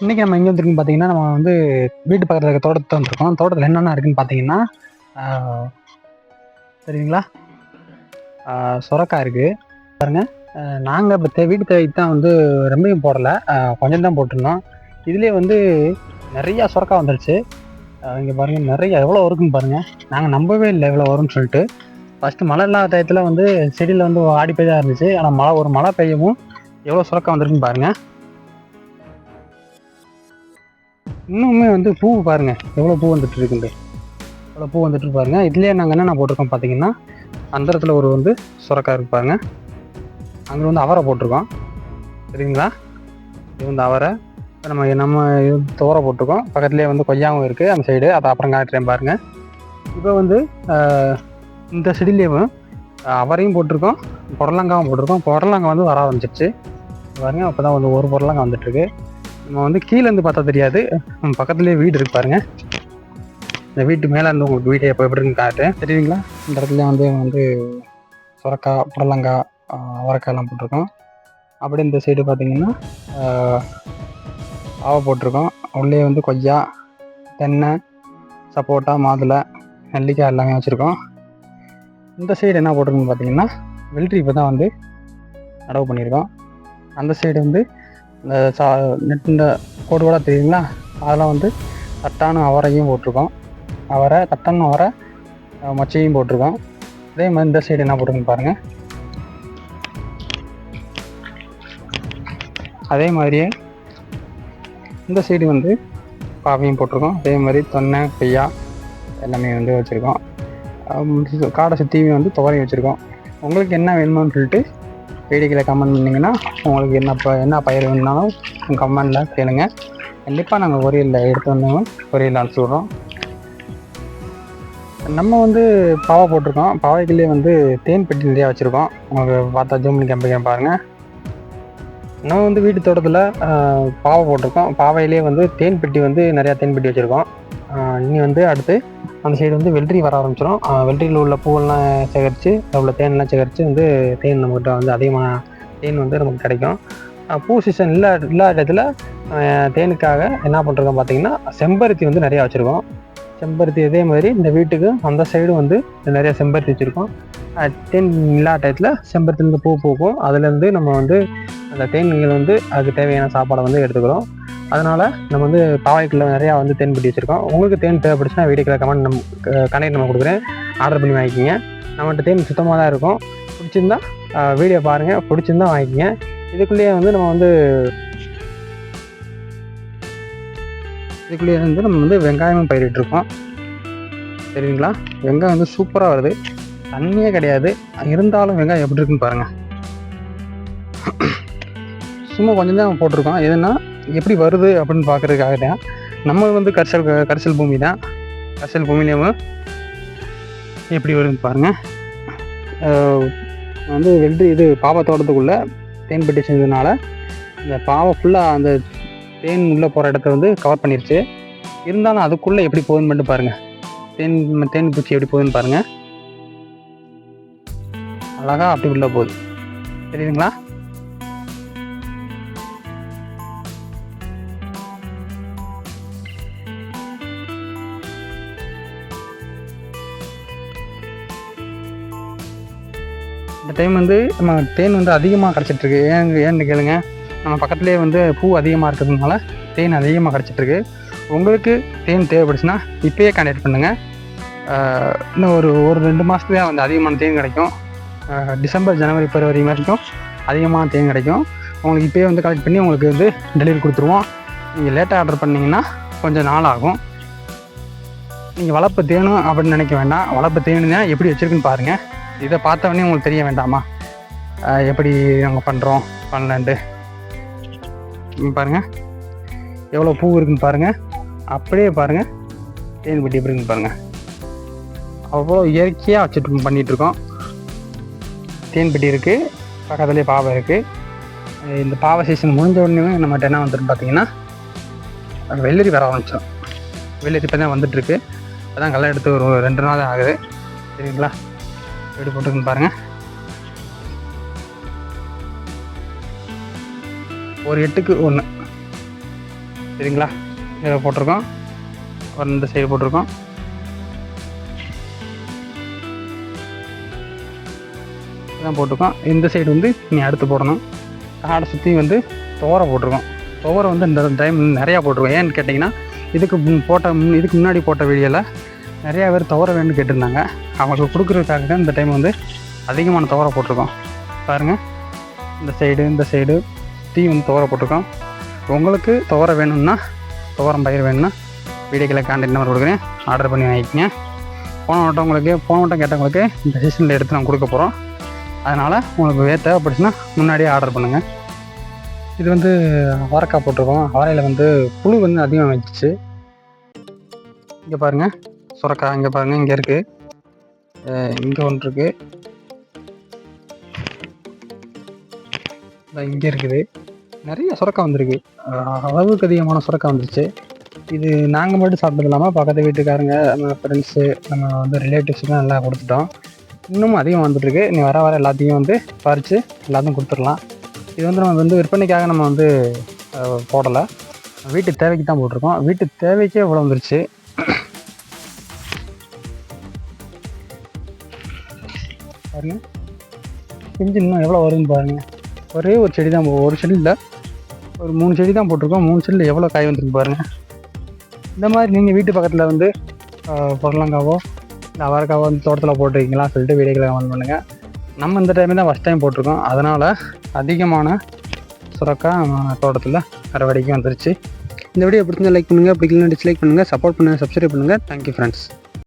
இன்றைக்கி நம்ம எங்கே வந்திருக்குன்னு பார்த்தீங்கன்னா நம்ம வந்து வீட்டு பக்கத்தில் இருக்க தோட்டத்தை வந்திருக்கோம். தோட்டத்தில் என்னென்ன இருக்குன்னு பார்த்தீங்கன்னா சரிங்களா சுரக்காய் இருக்குது பாருங்கள் நாங்கள் இப்போ தே வீட்டு தேவைக்கு தான் வந்து ரொம்பவும் போடலை. கொஞ்சம் தான் போட்டிருந்தோம். இதுலேயே வந்து நிறையா சுரக்காய் வந்துருச்சு. இங்கே பாருங்கள் நிறைய எவ்வளோ வருக்குன்னு பாருங்கள் நாங்கள் நம்பவே இல்லை எவ்வளோ வரும்னு சொல்லிட்டு. ஃபஸ்ட்டு மழை இல்லாத டயத்தில் வந்து செடியில் வந்து ஆடி போய் இருந்துச்சு. ஆனால் மழை ஒரு மழை பெய்யவும் எவ்வளோ சுரக்காய் வந்திருக்குன்னு பாருங்கள் இன்னுமே வந்து பூ பாருங்கள் எவ்வளோ பூ வந்துட்டு இருக்குது எவ்வளோ பூ வந்துட்டு பாருங்க. இதுலேயே நாங்கள் என்னென்ன போட்டிருக்கோம் பார்த்தீங்கன்னா அந்த இடத்துல ஒரு வந்து சுரக்காய் இருக்கு பாருங்க. அங்கே வந்து அவரை போட்டிருக்கோம். சரிங்களா? இது வந்து அவரை. இப்போ நம்ம நம்ம இது தோரை போட்டிருக்கோம். பக்கத்துலேயே வந்து கொய்யாவும் இருக்குது அந்த சைடு அதை அப்புறம் காட்டுறேன் பாருங்கள் இப்போ வந்து இந்த செடியிலேயும் அவரையும் போட்டிருக்கோம். புடலங்காவும் போட்டிருக்கோம். புடலங்காய் வந்து வர ஆரம்பிச்சிருச்சு. பாருங்க அப்போ தான் வந்து ஒரு புடலங்காய் வந்துட்டுருக்கு நம்ம வந்து கீழே இருந்து பார்த்தா தெரியாது. நம்ம பக்கத்துலேயே வீடு இருக்கு பாருங்க. இந்த வீட்டு மேலே இருந்து உங்களுக்கு வீட்டை எப்போ எப்படி இருக்குன்னு காட்டுறேன். தெரியுங்களா இந்த இடத்துல வந்து வந்து சுரக்காய் புடலங்காய் ஆஹ் அவரைக்காய்லாம் போட்டிருக்கோம் அப்படி இந்த சைடு பார்த்தீங்கன்னா ஆவை போட்டிருக்கோம் உள்ளே வந்து கொய்யா தென்னை சப்போட்டா மாதுளை நெல்லிக்காய் எல்லாமே வச்சுருக்கோம் இந்த சைடு என்ன போட்டிருக்குன்னு பார்த்தீங்கன்னா வெள்ளரி இப்போ தான் வந்து நடவு பண்ணியிருக்கோம் அந்த சைடு வந்து இந்த சா நெட் இந்த கோடு கூட தெரியுங்களா? அதெல்லாம் வந்து தட்டான அவரையும் போட்டிருக்கோம். அவரை தட்டான அவரை மச்சையும் மொச்சையும் போட்டிருக்கோம். அதே மாதிரி இந்த சைடு என்ன போட்டிருக்குன்னு பாருங்கள் அதே மாதிரியே இந்த சைடு வந்து பாவையும் போட்டிருக்கோம். அதே மாதிரி தொன்னை கொய்யா எல்லாமே வந்து வச்சுருக்கோம். காடை சுற்றியும் வந்து துவரையும் வச்சுருக்கோம். உங்களுக்கு என்ன வேணுமோன்னு சொல்லிட்டு வீடியோக்கில் கமெண்ட் பண்ணிங்கன்னா உங்களுக்கு என்ன ப என்ன பயிர் வேணுனாலும் கமெண்டில் கேளுங்க. கண்டிப்பாக நாங்கள் கொரியரில் எடுத்து வந்தோம் கொரியரில் அனுப்பிச்சி விட்றோம். நம்ம வந்து பாவை போட்டிருக்கோம். பாவைக்குள்ளேயே வந்து தேன் பெட்டி நிறையா வச்சுருக்கோம். உங்களுக்கு பார்த்தா ஜூம் பண்ணி காமிக்கிறேன் பாருங்கள் நம்ம வந்து வீட்டு தோட்டத்தில் பாவை போட்டிருக்கோம். பாவையிலே வந்து தேன் பெட்டி வந்து நிறையா தேன் பெட்டி வச்சுருக்கோம். இனி வந்து அடுத்து அந்த சைடு வந்து வெள்ளரி வர ஆரம்பிச்சிடும் வெள்ளரியில் உள்ள பூவெல்லாம் சேகரித்து உள்ள தேன்லாம் சேகரித்து வந்து தேன் நம்மகிட்ட வந்து அதிகமான தேன் வந்து நமக்கு கிடைக்கும். பூ சீசன் இல்லா இல்லாத இடத்துல தேனுக்காக என்ன பண்ணுறோம் பார்த்தீங்கன்னா செம்பருத்தி வந்து நிறையா வச்சுருக்கோம். செம்பருத்தி இதே மாதிரி இந்த வீட்டுக்கு அந்த சைடு வந்து நிறைய செம்பருத்தி வச்சுருக்கோம். தேன் இல்லாத டயத்தில் செம்பருத்திலேருந்து பூ பூக்கும். அதுலேருந்து நம்ம வந்து அந்த தேன்கள் வந்து அதுக்கு தேவையான சாப்பாடை வந்து எடுத்துக்கிறோம். அதனால் நம்ம வந்து பாவாய்க்குள்ள நிறையா வந்து தேன் பெட்டி வச்சுருக்கோம். உங்களுக்கு தேன் தேவைப்படுச்சுன்னா வீடியோக்கில் கமெண்ட் நம்ம கனெக்ட் நம்ம கொடுக்குறேன். ஆர்டர் பண்ணி வாங்கிக்கிங்க. நம்மகிட்ட தேன் சுத்தமாக தான் இருக்கும். பிடிச்சிருந்தா வீடியோ பாருங்கள் பிடிச்சிருந்தா வாங்கிக்கிங்க. இதுக்குள்ளேயே வந்து நம்ம வந்து இதுக்குள்ளேயே வந்து நம்ம வந்து வெங்காயமும் பயிரிட்டுருக்கோம் சரிங்களா? வெங்காயம் வந்து சூப்பராக வருது. தண்ணியே கிடையாது. இருந்தாலும் வெங்காயம் எப்படி இருக்குன்னு பாருங்கள் சும்மா கொஞ்சம் தான் போட்டிருக்கோம். எதுனா எப்படி வருது அப்படின்னு பார்க்கறதுக்காக தான் நம்ம வந்து கரிசல் கரிசல் பூமி தான் கரிசல் பூமியிலேயும் எப்படி வருதுன்னு பாருங்கள் வந்து வெள்ளரி இது பாவை தோட்டத்துக்குள்ளே தேன் பெட்டி செஞ்சதுனால இந்த பாவை ஃபுல்லாக அந்த தேன் உள்ளே போகிற இடத்த வந்து கவர் பண்ணிருச்சு. இருந்தாலும் அதுக்குள்ளே எப்படி போகுதுன்னு மட்டும் பாருங்கள் தேன் தேன் பூச்சி எப்படி போகுதுன்னு பாருங்கள் அழகாக அப்படி உள்ளே போகுது. தெரியுதுங்களா? இந்த டைம் வந்து நம்ம தேன் வந்து அதிகமாக கிடச்சிட்ருக்கு ஏன் ஏன்னு கேளுங்க. நம்ம பக்கத்துலேயே வந்து பூ அதிகமாக இருக்கிறதுனால தேன் அதிகமாக கிடச்சிட்ருக்கு உங்களுக்கு தேன் தேவைப்படுச்சுன்னா இப்போயே கான்டாக்ட் பண்ணுங்கள் இன்னும் ஒரு ஒரு ரெண்டு மாதத்துலேயே வந்து அதிகமான தேன் கிடைக்கும். டிசம்பர் ஜனவரி பிப்ரவரி வரைக்கும் அதிகமான தேன் கிடைக்கும். உங்களுக்கு இப்போயே வந்து கலெக்ட் பண்ணி உங்களுக்கு வந்து டெலிவரி கொடுத்துருவோம். நீங்கள் லேட்டாக ஆர்டர் பண்ணிங்கன்னா கொஞ்சம் நாள் ஆகும். நீங்கள் வளர்ப்பு தேனும் அப்படின்னு நினைக்க வேண்டாம். வளர்ப்பு தேனுன்னா எப்படி வச்சுருக்குன்னு பாருங்கள் இதை பார்த்தவொடனே உங்களுக்கு தெரிய வேண்டாமா? எப்படி நாங்கள் பண்ணுறோம் பண்ணலான்ட்டு. பாருங்க. எவ்வளோ பூ இருக்குன்னு பாருங்க. அப்படியே பாருங்க. தேன்பட்டி எப்படி இருக்குன்னு பாருங்க. அவ்வளோ இயற்கையாக வச்சுட்டு பண்ணிட்டு இருக்கோம் தேன் இருக்குது பக்கத்துலேயே பாவை இருக்குது இந்த பாவை சீசன் முடிஞ்ச உடனே நம்ம என்ன வந்துடும் பார்த்தீங்கன்னா வெள்ளரி வர ஆரம்பிச்சோம் வெள்ளரி இப்போ தான் வந்துட்டுருக்கு. இப்போ தான் கல்லை எடுத்து ஒரு ரெண்டு நாள் ஆகுது. சரிங்களா? எப்படி போட்டிருக்குன்னு பாருங்கள் ஒரு எட்டுக்கு ஒன்று சரிங்களா? இதில் போட்டிருக்கோம். ஒரு இந்த சைடு போட்டிருக்கோம். இதான் போட்டிருக்கோம். இந்த சைடு வந்து நீ அடுத்து போடணும். காடை சுற்றி வந்து துவரை போட்டிருக்கோம். துவரை வந்து இந்த டைம் நிறையா போட்டிருக்கோம். ஏன்னு கேட்டிங்கன்னா இதுக்கு போட்ட முன் இதுக்கு முன்னாடி போட்ட வீடியோவில் நிறையா பேர் துவர வேணும்னு கேட்டிருந்தாங்க. அவங்களுக்கு கொடுக்குறதுக்காக தான் இந்த டைம் வந்து அதிகமான துவரை போட்டிருக்கோம். பாருங்கள் இந்த சைடு இந்த சைடு டீ வந்து துவரை போட்டிருக்கோம். உங்களுக்கு துவர வேணும்னா துவரம் பயிர் வேணும்னா வீடியோக்கில் கான்டாக்ட் நம்பர் கொடுக்குறேன். ஆர்டர் பண்ணி வாங்கிக்கோங்க. போன வட்டம் உங்களுக்கு போன வட்டம் கேட்டவங்களுக்கு இந்த சீசனில் எடுத்து நான் கொடுக்க போகிறோம் அதனால் உங்களுக்கு வே தேவைப்பட்டுச்சுன்னா முன்னாடியே ஆர்டர் பண்ணுங்கள் இது வந்து அவரைக்காய் போட்டிருக்கோம். அவரையில் வந்து புழு வந்து அதிகமாக வந்துச்சு இங்கே பாருங்கள் சுரக்காய் இங்கே பாருங்கள் இங்கே இருக்குது இங்கே ஒன்று இருக்குது இங்கே இருக்குது. நிறைய சுரக்காய் வந்திருக்கு. அளவுக்கு அதிகமான சுரக்காய் வந்துருச்சு. இது நாங்கள் மட்டும் சாப்பிட்டது இல்லாமல் பக்கத்து வீட்டுக்காரங்க நம்ம ஃப்ரெண்ட்ஸு நம்ம வந்து ரிலேட்டிவ்ஸ்லாம் நல்லா கொடுத்துட்டோம். இன்னமும் அதிகம் வந்துட்டுருக்கு. நீ வர வர எல்லாத்தையும் வந்து பறித்து எல்லாத்தையும் கொடுத்துடலாம். இது வந்து நம்ம வந்து விற்பனைக்காக நம்ம வந்து போடலை. வீட்டு தேவைக்கு தான் போட்டிருக்கோம். வீட்டு தேவைக்கே இவ்வளோ வந்துருச்சு. பாருங்கள் செஞ்சு இன்னும் எவ்வளோ வருதுன்னு பாருங்கள் ஒரே ஒரு செடி தான் போ- ஒரு செடி இல்லை. ஒரு மூணு செடி தான் போட்டிருக்கோம். மூணு செடியில் எவ்வளோ காய் வந்துருக்கு பாருங்கள் இந்த மாதிரி நீங்கள் வீட்டு பக்கத்தில் வந்து புடலங்காவோ இல்லை அவரைக்காவோ வந்து தோட்டத்தில் போட்டிருக்கீங்களா சொல்லிட்டு வீடியோக்களை கமெண்ட் பண்ணுங்கள் நம்ம இந்த டைமே தான் ஃபஸ்ட் டைம் போட்டிருக்கோம். அதனால் அதிகமான சுரக்காய் நம்ம தோட்டத்தில் அறுவடைக்கு வந்துருச்சு. இந்த வீடியோ பிடிச்சிருந்தா லைக் பண்ணுங்கள் பிடிக்கலன்னா டிஸ்லைக் பண்ணுங்கள் சப்போர்ட் பண்ணுங்கள் சப்ஸ்கிரைப் பண்ணுங்கள் தேங்க்யூ ஃப்ரெண்ட்ஸ்